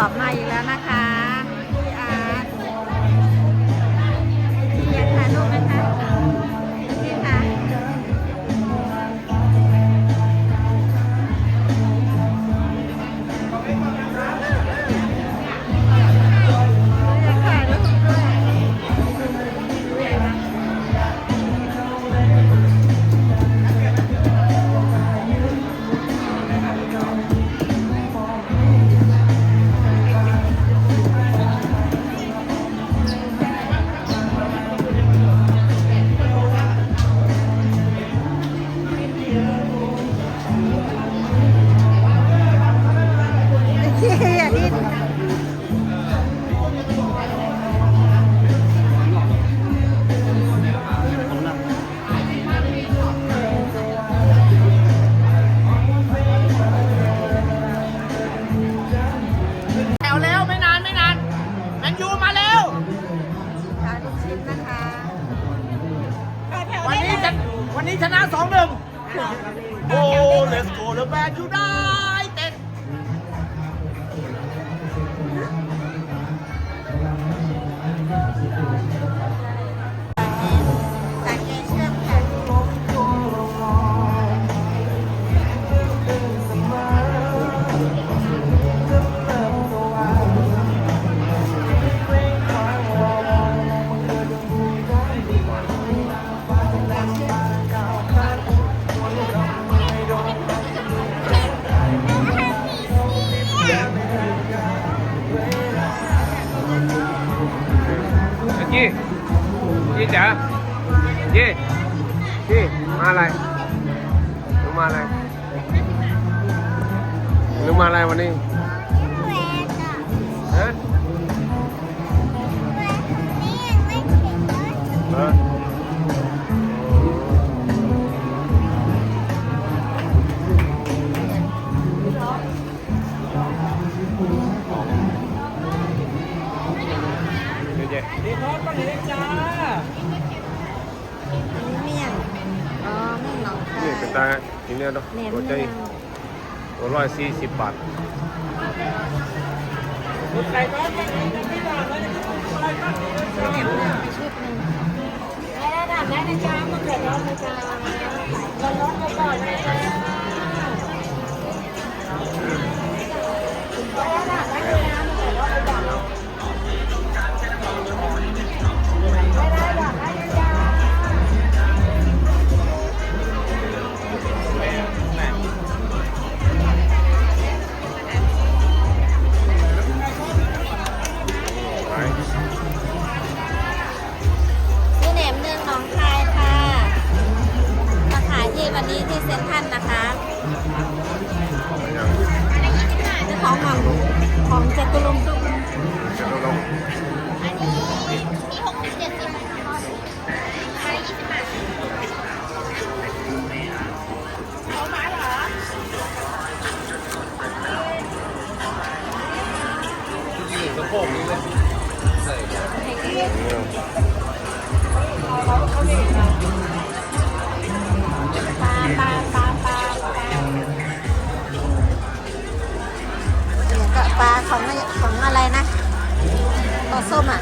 อบมาอีกแล้วนะคะ นนี้ชนะสองหนึ่งโอ้ let's go the man united ยี่ยี่จ๋ายี่ยี่มาอะไรหนูมา เนี้ยเนาะแหนมตัวใจเนืองตัวร้อยสี่สิบบาทไก่พร้อมกันเลยนะพี่หลานเลยนะอะไรกันดีนะจ๊ะแหนมเนืองไปชุดหนึ่งได้ระดับได้นะจ๊ะมะเขือเทศนะจ๊ะร้อนๆไปก่อนนะจ๊ะได้ระดับได้ ของหม่ำของจตุรงค์จะลงอันนี้มีหกสิบเจ็ดสิบอันนี้ยี่สิบบาทสะโพกนี่เลยปล ส้มอะ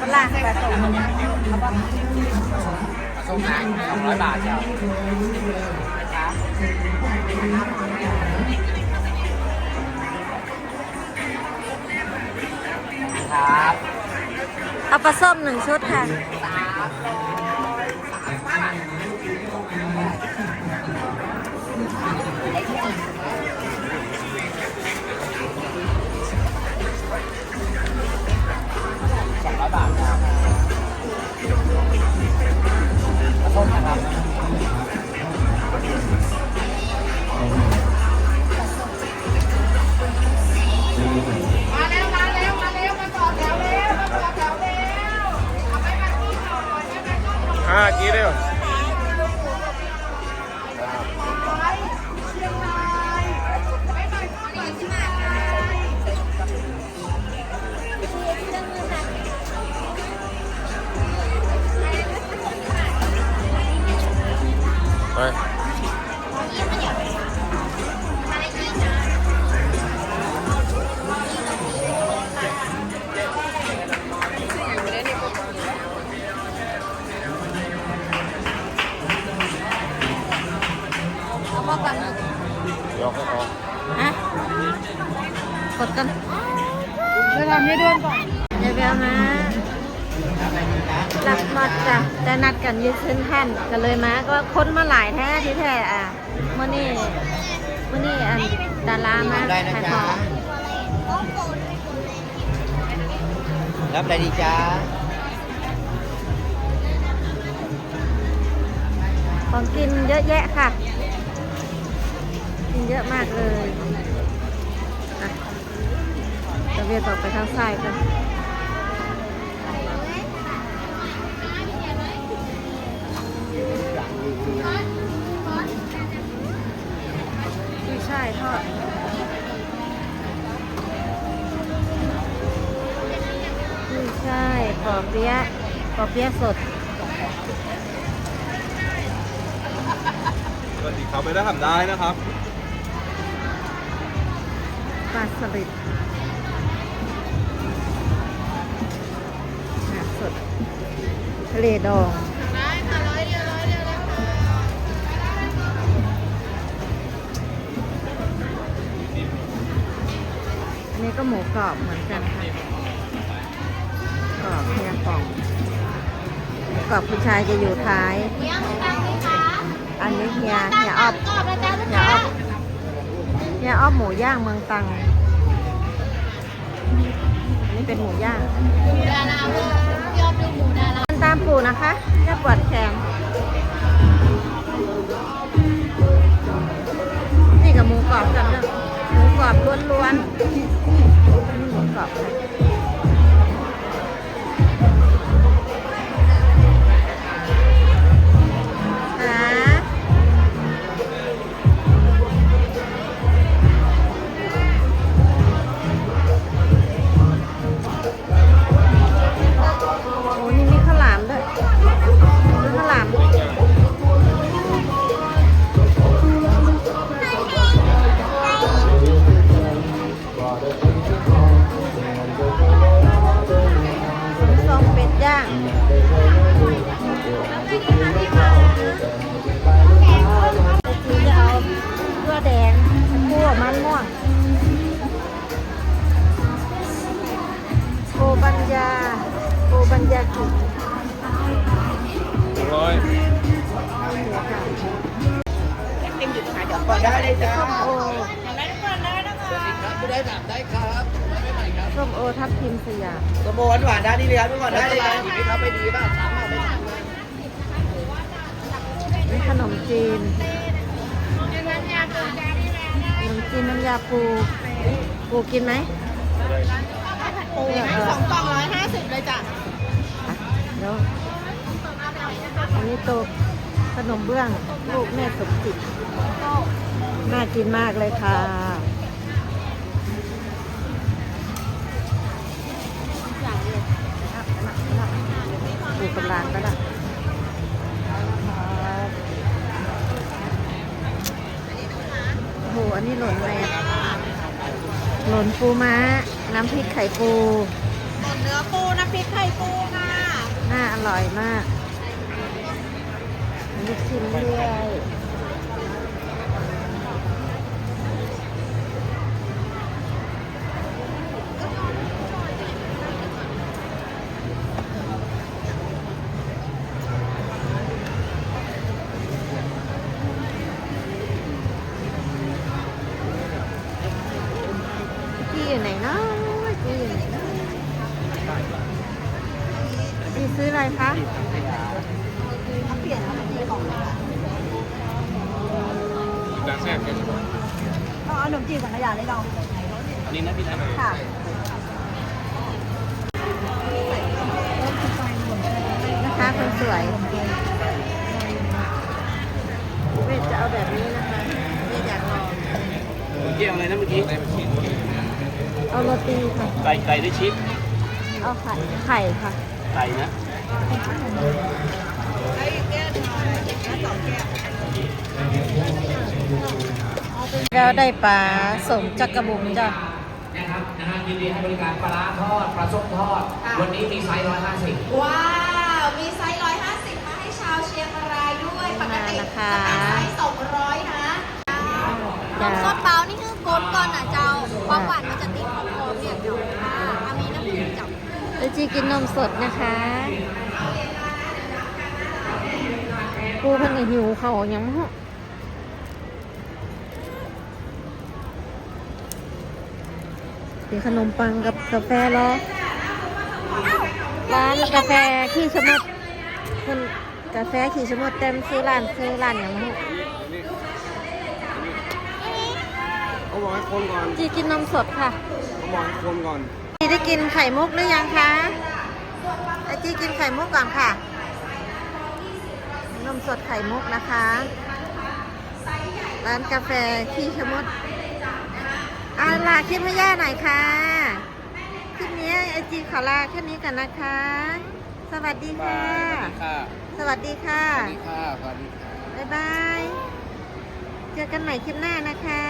ฝรั่งผสมส่งนะสองร้อยบาทจ้ะ ครับ เอาปลาส้มหนึ่งชุดค่ะ ส กดกันเดี๋ยวทำให้ด้วนก่อนเดี๋ยวไปเอามาหลักมัดจ้ะแต่นัดกันอยืดเส้นท่านกันเลยมาก็คนมาหลายแท้ที่แท้อะเมื่อนี่เมื่อนี่อันดารามาขายของรับอะไรดีจ้าของกินเยอะแยะค่ะ กินเยอะมากเลย เวียนต่อไปทางซ้ายกันกุ้ยช่ายทอดกุ้ยช่ายปอเปี๊ยะปอเปี๊ยะสดปกติเขาไปได้ทำได้นะครับปลาสลิด ทะเลดองอันนี้ก็หมูกรอบเหมือนกันค่ะกรอบเฮียป่องกรอบผู้ชายจะอยู่ท้าย อันนี้เฮียเฮียออบเฮียออบเฮียออบหมูย่างเมืองตัง อันนี้เป็นหมูย่าง ยอดดูหมูดาราตามปู่นะคะจะปวดแขนนี่กับหมูกรอบกันนะหมูกรอบล้วนๆหมูกรอบ ส้มโอทับทิมสยามสมโบหวานๆได้นี่เลยครับทุกคนได้เลยครับหยิบไหมครับไปดีป่ะถามมาไม่ถามมานี่ขนมจีนขนมจีนน้ำยาปู ปูกินไหมปูให้สองกล่องร้อยห้าสิบเลยจ้ะอะเดี๋ยวอันนี้โตขนมเบื้อง ลูกแม่สมจิตน่ากินมากเลยค่ะ อยู่กับร้านก็ได้โอ้โหอันนี้หล่นอะไรอะหล่นปูม้า น้ำพริกไข่ปูหมดเนื้อปู น้ำพริกไข่ปูค่ะ น่าอร่อยมากลูกชิ้นด้วย จีบสังขยาเลยเราอันนี้นะพี่ไทยค่ะนะคะคนสวยเวทจะเอาแบบนี้นะคะเวทอยากลองเกี่ยวอะไรนะเมื่อกี้เอาโรตีค่ะไก่ไก่ด้วยชีสเอาไข่ไข่ค่ะไก่นะไอ้แก้วหน่อยแล้วสองแก้ว แล้วได้ปลาสมจักระบุงจ้ะนะครับนะฮะยินดีให้บริการปลาร้าทอดปลาส้มทอดวันนี้มีไซส์ร้อยห้าสิบว้าว มีไซส์ 150 มาให้ชาวเชียงรายด้วย ปกติมานะคะจะเป็นไซส์200 นะจ้ะซอสเปานี่คือกดก่อนนะเจ้า ความหวานมันจะติดขอบๆเนี่ยเจ้าค่ะอามีน้ำผึ้งเจ้าเอจีกินนมสดนะคะ กูเพิ่นก็หิวเขาวยังมั้ง เดี๋ยวขนมปังกับกาแฟรอร้านกาแฟขี้สมุดคนกาแฟขี้สมุดเต็มซื้อร้านซื้อร้านอย่างมั้งเขาบอกให้คนก่อนจีกินนมสดค่ะเขาบอกให้คนก่อนจีได้กินไข่มุกหรือยังคะไอจีกินไข่มุกก่อนค่ะ นมสดไข่มุกนะคะ ร้านกาแฟขี้ชะมดอา ลาคลิปให้ย่าหน่อยค่ะ คลิปนี้ไอจีขอลาแค่นี้กันนะคะ สวัสดีค่ะค่ะ สวัสดีค่ะ สวัสดีค่ะ สวัสดีค่ะบ๊ายบาย เจอกันใหม่คลิปหน้านะคะ